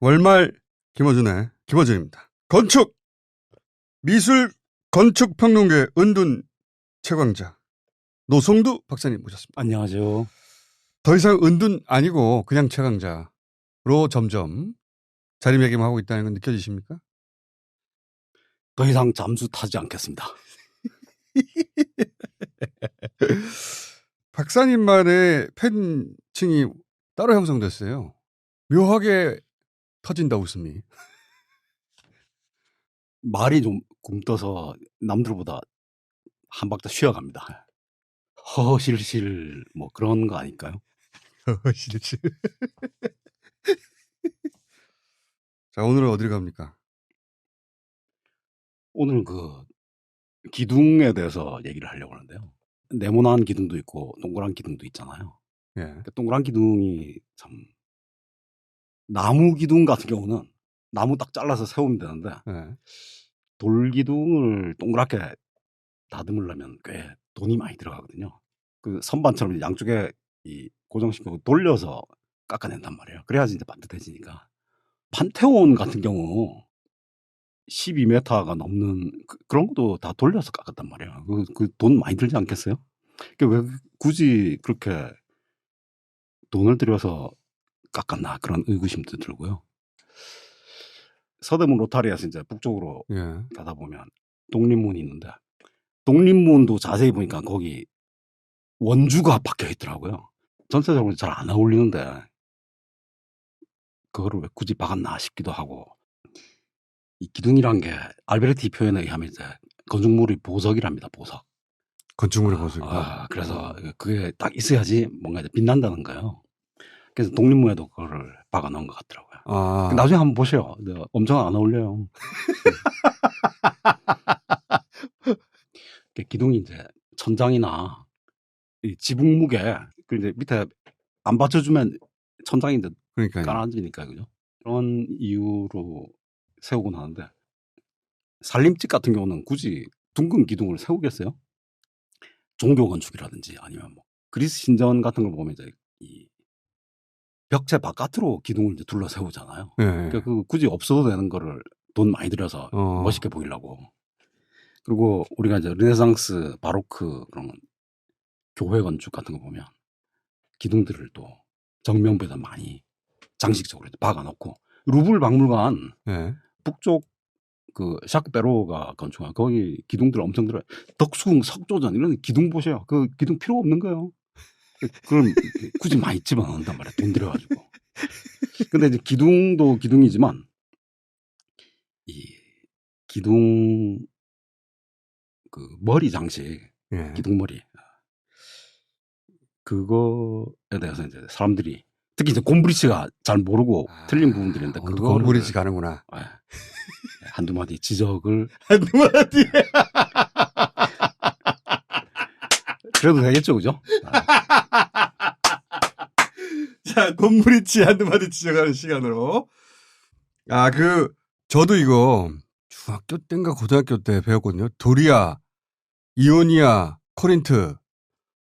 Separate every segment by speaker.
Speaker 1: 월말 김어준의 김어준입니다. 건축 미술 건축 평론계 은둔 최광자 노성두 박사님 모셨습니다.
Speaker 2: 안녕하세요.
Speaker 1: 더 이상 은둔 아니고 그냥 최강자로 점점 자리매김하고 있다는 건 느껴지십니까?
Speaker 2: 더 이상 잠수 타지 않겠습니다.
Speaker 1: 박사님만의 팬층이 따로 형성됐어요. 묘하게 터진다 웃음이.
Speaker 2: 말이 좀 굼떠서 남들보다 한 박자 쉬어갑니다. 허실실 뭐 그런 거 아닐까요?
Speaker 1: 실실. 자 오늘은 어디를 갑니까?
Speaker 2: 오늘 그 기둥에 대해서 얘기를 하려고 하는데요. 네모난 기둥도 있고 동그란 기둥도 있잖아요.
Speaker 1: 예.
Speaker 2: 그 동그란 기둥이 참 나무 기둥 같은 경우는 나무 딱 잘라서 세우면 되는데
Speaker 1: 예.
Speaker 2: 돌 기둥을 동그랗게 다듬으려면 꽤 돈이 많이 들어가거든요. 그 선반처럼 양쪽에 이 고정시키고 돌려서 깎아낸단 말이에요. 그래야지 이제 반듯해지니까. 판테온 같은 경우 12m가 넘는 그, 런 것도 다 돌려서 깎았단 말이에요. 그돈 많이 들지 않겠어요? 그왜 굳이 그렇게 돈을 들여서 깎았나 그런 의구심도 들고요. 서대문 로타리에서 이제 북쪽으로
Speaker 1: 예.
Speaker 2: 가다 보면 독립문이 있는데 독립문도 자세히 보니까 거기 원주가 박혀 있더라고요. 전체적으로 잘 안 어울리는데 그거를 왜 굳이 박았나 싶기도 하고 이 기둥이란 게 알베르티 표현에 의하면 이제 건축물의 보석이랍니다. 보석.
Speaker 1: 건축물의 보석이다.
Speaker 2: 아, 그래서 그게 딱 있어야지 뭔가 이제 빛난다는 거예요. 그래서 독립문에도 그거를 박아 넣은 것 같더라고요.
Speaker 1: 아,
Speaker 2: 나중에 한번 보세요. 네, 엄청 안 어울려요. 그 기둥이 이제 천장이나 이 지붕 무게 그 이제 밑에 안 받쳐주면 천장이 이제. 깔아앉으니까 그죠? 그런 이유로 세우고 나는데 살림집 같은 경우는 굳이 둥근 기둥을 세우겠어요? 종교 건축이라든지 아니면 뭐 그리스 신전 같은 걸 보면 이제 이 벽체 바깥으로 기둥을 이제 둘러 세우잖아요.
Speaker 1: 예.
Speaker 2: 그러니까 그 굳이 없어도 되는 거를 돈 많이 들여서
Speaker 1: 어.
Speaker 2: 멋있게 보이려고. 그리고 우리가 이제 르네상스, 바로크 그런 교회 건축 같은 거 보면 기둥들을 또 정면부에다 많이 장식적으로 박아놓고 루블 박물관
Speaker 1: 예.
Speaker 2: 북쪽 그 샤크 베로가 건축한 거기 기둥들 엄청 들어 덕숭 석조전 이런 기둥 보세요. 그 기둥 필요 없는 거예요. 그럼 굳이 많이 집어넣는단 말이야. 돈 들여가지고. 근데 이제 기둥도 기둥이지만 이 기둥 그 머리 장식
Speaker 1: 예.
Speaker 2: 기둥 머리 그거에 대해서 이제 사람들이 특히 이제 곰브리치가 잘 모르고 틀린 부분들이 있는데 그거를
Speaker 1: 건물이지 가는구나.
Speaker 2: 예, 한두 마디 지적을
Speaker 1: 한두 마디.
Speaker 2: 그래도 되겠죠, 그죠? 아,
Speaker 1: 자, 건물이지 한두 마디 지적하는 시간으로. 아, 그, 저도 이거 중학교 때인가 고등학교 때 배웠거든요. 도리아, 이오니아, 코린트.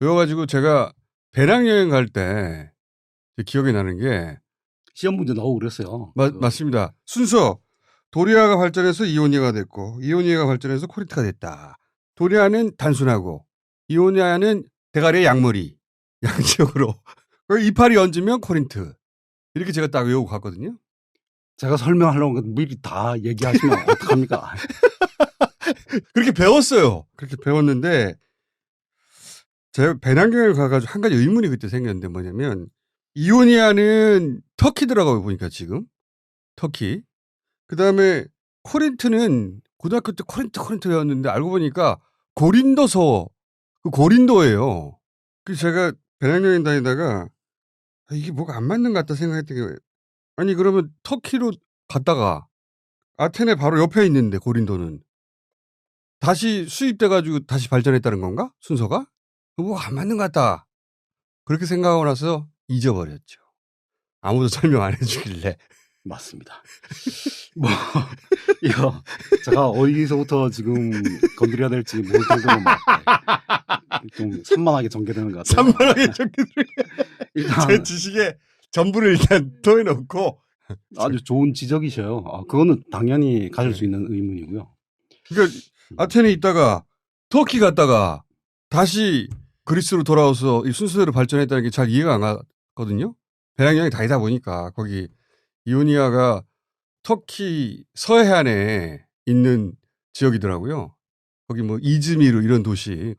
Speaker 1: 외워가지고 제가 배낭여행 갈 때 기억이 나는 게
Speaker 2: 시험 문제 나오고 그랬어요.
Speaker 1: 마-
Speaker 2: 그
Speaker 1: 맞습니다. 순서 도리아가 발전해서 이오니아가 됐고 이오니아가 발전해서 코린트가 됐다. 도리아는 단순하고 이오니아는 대가리의 양머리 양쪽으로 이파리 얹으면 코린트 이렇게 제가 딱 외우고 갔거든요.
Speaker 2: 제가 설명하려고 미리 다 얘기하시면 어떡합니까?
Speaker 1: 그렇게 배웠어요. 그렇게 배웠는데 제가 배낭여행을 가가지고 한 가지 의문이 그때 생겼는데 뭐냐면 이오니아는 터키 들어가고 보니까 지금 터키 그 다음에 코린트는 고등학교 때 코린트 코린트 배웠는데 알고 보니까 고린도서 그 고린도예요. 그래서 제가 배낭여행 다니다가 아, 이게 뭐가 안 맞는 것 같다 생각했던 게 아니 그러면 터키로 갔다가 아테네 바로 옆에 있는데 고린도는 다시 수입돼 가지고 다시 발전했다는 건가? 순서가? 뭐가 안 맞는 것 같다. 그렇게 생각하고 나서 잊어버렸죠. 아무도 설명 안 해주길래.
Speaker 2: 맞습니다. 뭐 이거 제가 어디서부터 지금 건드려야 될지 모를 정도로 막 좀 산만하게 전개되는 것 같아요.
Speaker 1: 산만하게 적기들
Speaker 2: 일단
Speaker 1: 제 지식에 전부를 일단 토해놓고
Speaker 2: 아주 좋은 지적이셔요. 아, 그거는 당연히 가질
Speaker 1: 네.
Speaker 2: 수 있는 의문이고요.
Speaker 1: 그러니까 아테네 있다가 터키 갔다가 다시 그리스로 돌아와서 이 순서대로 발전했다는 게 잘 이해가 안 가거든요. 배양형이 다니다 보니까 거기 이오니아가 터키 서해안에 있는 지역이더라고요. 거기 뭐 이즈미르 이런 도시,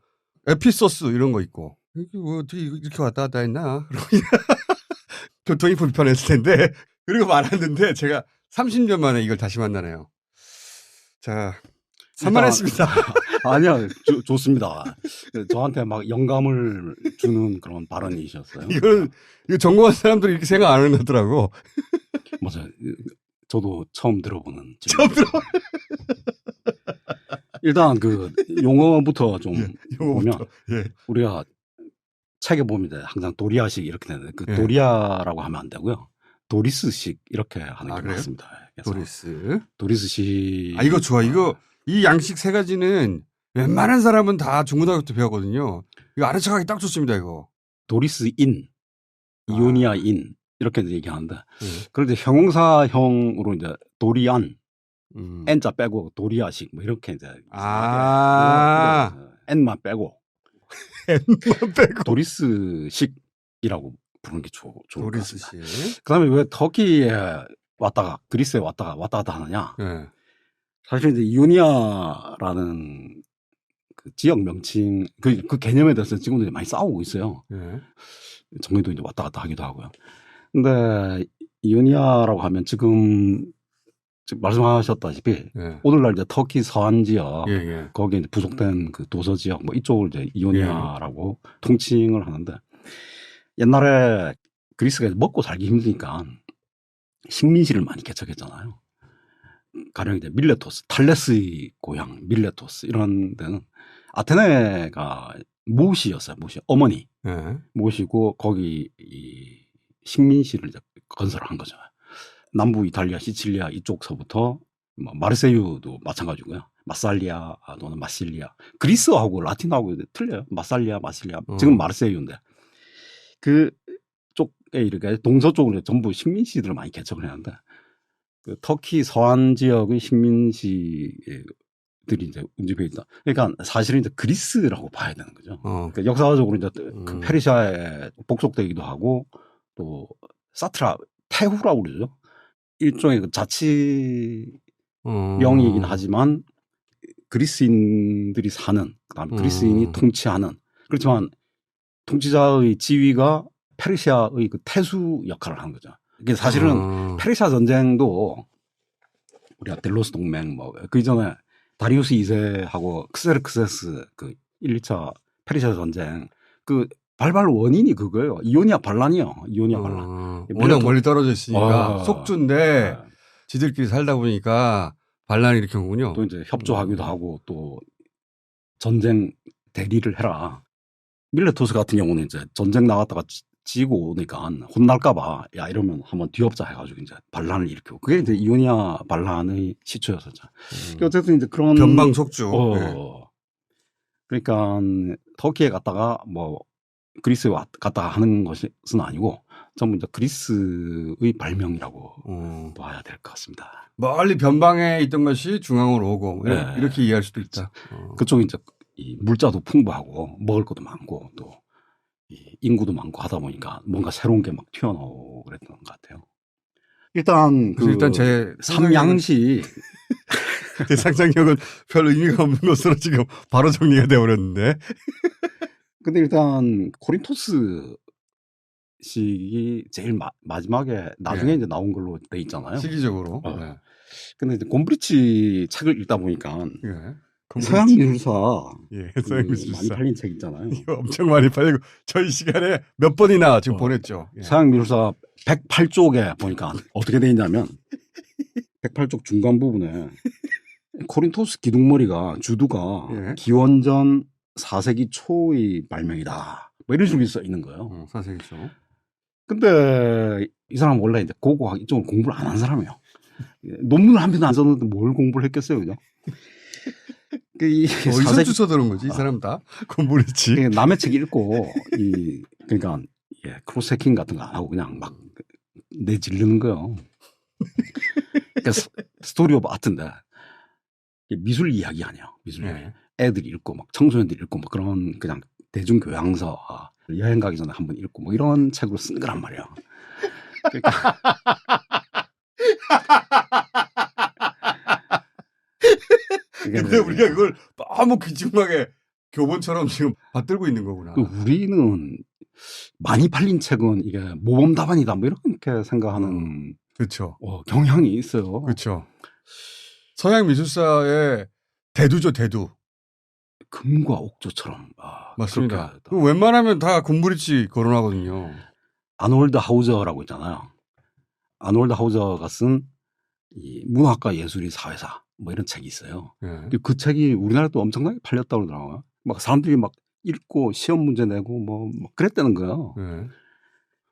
Speaker 1: 에피소스 이런 거 있고 이게 뭐 어떻게 이렇게 왔다 갔다 했나? 교통이 불편했을 텐데 그리고 말았는데 제가 30년 만에 이걸 다시 만나네요. 자, 산만했습니다.
Speaker 2: 아니요, 좋- 좋습니다. 저한테 막 영감을 주는 그런 발언이셨어요.
Speaker 1: 이거는 이거 전공한 사람들이 이렇게 생각 안 하더라고.
Speaker 2: 맞아요. 저도 처음 들어보는.
Speaker 1: 처음 들어.
Speaker 2: 일단 그 용어부터 좀
Speaker 1: 용어부터.
Speaker 2: 보면
Speaker 1: 예.
Speaker 2: 우리가 책에 보면 항상 도리아식 이렇게 되는데 그
Speaker 1: 예.
Speaker 2: 도리아라고 하면 안 되고요. 도리스식 이렇게 하는
Speaker 1: 아,
Speaker 2: 게? 맞습니다.
Speaker 1: 도리스.
Speaker 2: 도리스식.
Speaker 1: 아 이거 좋아. 이거 이 양식 세 가지는 웬만한 사람은 다 중고등학교 때 배웠거든요. 이거 아는 척하기 딱 좋습니다. 이거.
Speaker 2: 도리스인,
Speaker 1: 아.
Speaker 2: 이오니아인 이렇게 이제 얘기하는데
Speaker 1: 예.
Speaker 2: 그런데 형용사형으로 이제 도리안
Speaker 1: 음.
Speaker 2: n자 빼고 도리아식 뭐 이렇게 이제
Speaker 1: 아.
Speaker 2: n만 빼고
Speaker 1: N만 빼고.
Speaker 2: 도리스식이라고 부르는 게 좋, 좋을 것 같습니다.
Speaker 1: 씨.
Speaker 2: 그다음에 왜 터키에 왔다가 그리스에 왔다가 왔다 갔다 하느냐?
Speaker 1: 예.
Speaker 2: 사실 이제 이오니아라는 그 지역 명칭 그, 그 개념에 대해서 지금도 많이 싸우고 있어요.
Speaker 1: 예.
Speaker 2: 정리도 이제 왔다 갔다 하기도 하고요. 근데 이오니아라고 하면 지금 말씀하셨다시피
Speaker 1: 예.
Speaker 2: 오늘날 이제 터키 서안 지역
Speaker 1: 예. 예.
Speaker 2: 거기에 부속된 그 도서 지역 뭐 이쪽을 이제 이오니아라고 통칭을 하는데 옛날에 그리스가 먹고 살기 힘드니까 식민지를 많이 개척했잖아요. 가령 이제 밀레토스, 탈레스의 고향 밀레토스 이런 데는 아테네가 모시였어요. 모시 어머니
Speaker 1: 예.
Speaker 2: 모시고 거기 이 식민시를 이제 건설한 거죠. 남부 이탈리아, 시칠리아 이쪽서부터 뭐 마르세유도 마찬가지고요. 마살리아 또는 마실리아. 그리스하고 라틴하고 이제 틀려요. 마살리아, 마실리아. 지금
Speaker 1: 어.
Speaker 2: 마르세유인데 그 쪽에 이렇게 동서쪽으로 전부 식민시들을 많이 개척을 했는데 그 터키 서안 지역의 식민시들이 이제 운집해 있다. 그러니까 사실은 이제 그리스라고 봐야 되는 거죠.
Speaker 1: 어.
Speaker 2: 그 역사적으로 이제 그
Speaker 1: 음.
Speaker 2: 페르시아에 복속되기도 하고 또 사트라 태후라고 그러죠. 일종의 그 자치
Speaker 1: 어.
Speaker 2: 명이긴 하지만 그리스인들이 사는 그다음 에 그리스인이
Speaker 1: 음.
Speaker 2: 통치하는 그렇지만 통치자의 지위가 페르시아의 그 태수 역할을 하는 거죠. 이게 사실은
Speaker 1: 어.
Speaker 2: 페르시아 전쟁도 우리가 델로스 동맹 뭐 그 이전에 다리우스 2세하고 크세르크세스 그 1, 2차 페르시아 전쟁 그 발발 원인이 그거예요. 이오니아 반란이요. 이오니아 반란.
Speaker 1: 어.
Speaker 2: 밀레토-
Speaker 1: 워낙 멀리 떨어져 있으니까
Speaker 2: 아.
Speaker 1: 속주인데
Speaker 2: 네.
Speaker 1: 지들끼리 살다 보니까 반란이 일으킨 거군요.
Speaker 2: 또 이제 협조하기도
Speaker 1: 음.
Speaker 2: 하고 또 전쟁 대리를 해라. 밀레토스 같은 경우는 이제 전쟁 나갔다가 지- 지고 오니까 혼날까봐 야 이러면 한번 뒤엎자 해가지고 이제 반란을 일으키고 그게 이제 이오니아 반란의 시초였었죠.
Speaker 1: 음.
Speaker 2: 어쨌든 이제 그런
Speaker 1: 변방 속주.
Speaker 2: 어.
Speaker 1: 네.
Speaker 2: 그러니까 터키에 갔다가 뭐 그리스에 왔- 갔다가 하는 것은 아니고 전부 이제 그리스의 발명이라고
Speaker 1: 어.
Speaker 2: 봐야 될 것 같습니다.
Speaker 1: 멀리 변방에 있던 것이 중앙으로 오고 뭐 이렇게,
Speaker 2: 네.
Speaker 1: 이렇게 이해할 수도 있다. 어.
Speaker 2: 그쪽이 이제 이 물자도 풍부하고 먹을 것도 많고 또 이 인구도 많고 하다 보니까 뭔가 새로운 게 막 튀어나오고 그랬던 것 같아요. 일단
Speaker 1: 그 일단 제
Speaker 2: 삼양시
Speaker 1: 제 상상력은 별 의미가 없는 것으로 지금 바로 정리가 되어버렸는데.
Speaker 2: 근데 일단 코린토스 시기 제일 마, 마지막에 나중에
Speaker 1: 네.
Speaker 2: 이제 나온 걸로 돼 있잖아요.
Speaker 1: 시기적으로.
Speaker 2: 어.
Speaker 1: 네.
Speaker 2: 근데 이제 곰브리치 책을 읽다 보니까
Speaker 1: 예.
Speaker 2: 서양 미술사
Speaker 1: 예,
Speaker 2: 그
Speaker 1: 서양
Speaker 2: 많이
Speaker 1: 미술사.
Speaker 2: 팔린 책 있잖아요.
Speaker 1: 이거 엄청 많이 팔리고 저희 시간에 몇 번이나 지금
Speaker 2: 어.
Speaker 1: 보냈죠. 예.
Speaker 2: 서양 미술사 108쪽에 보니까 어떻게 돼 있냐면 108쪽 중간 부분에 코린토스 기둥머리가 주두가
Speaker 1: 예.
Speaker 2: 기원전 4세기 초의 발명이다. 뭐 이런 식으로 써 있는 거예요.
Speaker 1: 어, 사색이죠.
Speaker 2: 근데 이 사람 원래 이제 고고학 이쪽을 공부를 안 한 사람이에요. 논문을 한 편도 안 썼는데 뭘 공부를 했겠어요, 그죠? 그이
Speaker 1: 어디서
Speaker 2: 사세기
Speaker 1: 주워 들은 거지, 이
Speaker 2: 아.
Speaker 1: 사람 다? 공부했지.
Speaker 2: 그 남의 책 읽고 이 그러니까 예, 크로스 해킹 같은 거 안 하고 그냥 막 내지르는 거요. 그래서 스토리 오브 아트인데 미술 이야기 아니야. 미술 이야기.
Speaker 1: 네.
Speaker 2: 애들이 읽고 막 청소년들이 읽고 막 그런 그냥 대중 교양서 아, 여행 가기 전에 한번 읽고 뭐 이런 책으로 쓴 거란 말이야. 그러니까
Speaker 1: 근데 우리가 그걸 너무 기침하게 교본처럼 지금 받들고 있는 거구나.
Speaker 2: 그 우리는 많이 팔린 책은 이게 모범 답안이다 뭐 이렇게 생각하는
Speaker 1: 그렇죠.
Speaker 2: 어, 경향이 있어요.
Speaker 1: 그렇죠. 서양 미술사의 대두죠, 대두.
Speaker 2: 금과 옥조처럼 아,
Speaker 1: 맞습니다. 웬만하면 다 군부리치 거론하거든요.
Speaker 2: 아놀드 하우저라고 있잖아요. 아놀드 하우저가 쓴 이 문학과 예술이 사회사 뭐 이런 책이 있어요.
Speaker 1: 예.
Speaker 2: 그 책이 우리나라도 엄청나게 팔렸다고 그러더라고요. 막 사람들이 막 읽고 시험 문제 내고 뭐, 뭐 그랬다는 거예요.
Speaker 1: 예.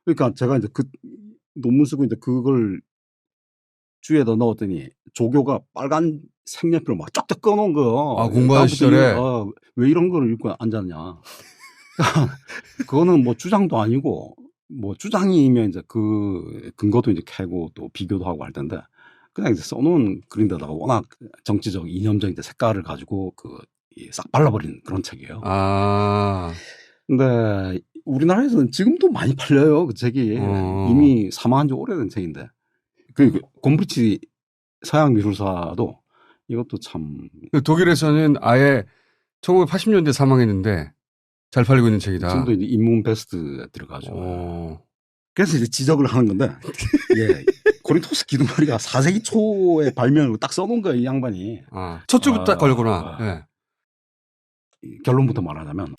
Speaker 2: 그러니까 제가 이제 그 논문 쓰고 이제 그걸 주에다 넣었더니 조교가 빨간 색연필로 막 쫙쫙 꺼놓은 거예요.
Speaker 1: 아,
Speaker 2: 다음부터
Speaker 1: 시절에?
Speaker 2: 이- 어, 왜 이런 거를 읽고 앉았냐. 그거는 뭐 주장도 아니고 뭐 주장이면 이제 그 근거도 이제 캐고 또 비교도 하고 할 텐데 그냥 이제 써놓은 그린데다가 워낙 정치적 이념적 이제 색깔을 가지고 그 싹 발라버린 그런 책이에요.
Speaker 1: 아,
Speaker 2: 근데 우리나라에서는 지금도 많이 팔려요 그 책이
Speaker 1: 어.
Speaker 2: 이미 사망한 지 오래된 책인데 그 곰브리치 서양 미술사도 이것도
Speaker 1: 참그 독일에서는 아예 1980년대 사망했는데 잘 팔리고 있는 책이다.
Speaker 2: 지금도 이제 인문 베스트에 들어가죠.
Speaker 1: 어.
Speaker 2: 그래서 이제 지적을 하는 건데 예 고린토스 기둥머리가 4세기 초에 발명을 딱 써놓은 거예요 이 양반이
Speaker 1: 아, 첫 줄부터
Speaker 2: 아,
Speaker 1: 걸구나.
Speaker 2: 아.
Speaker 1: 예.
Speaker 2: 이 결론부터 말하자면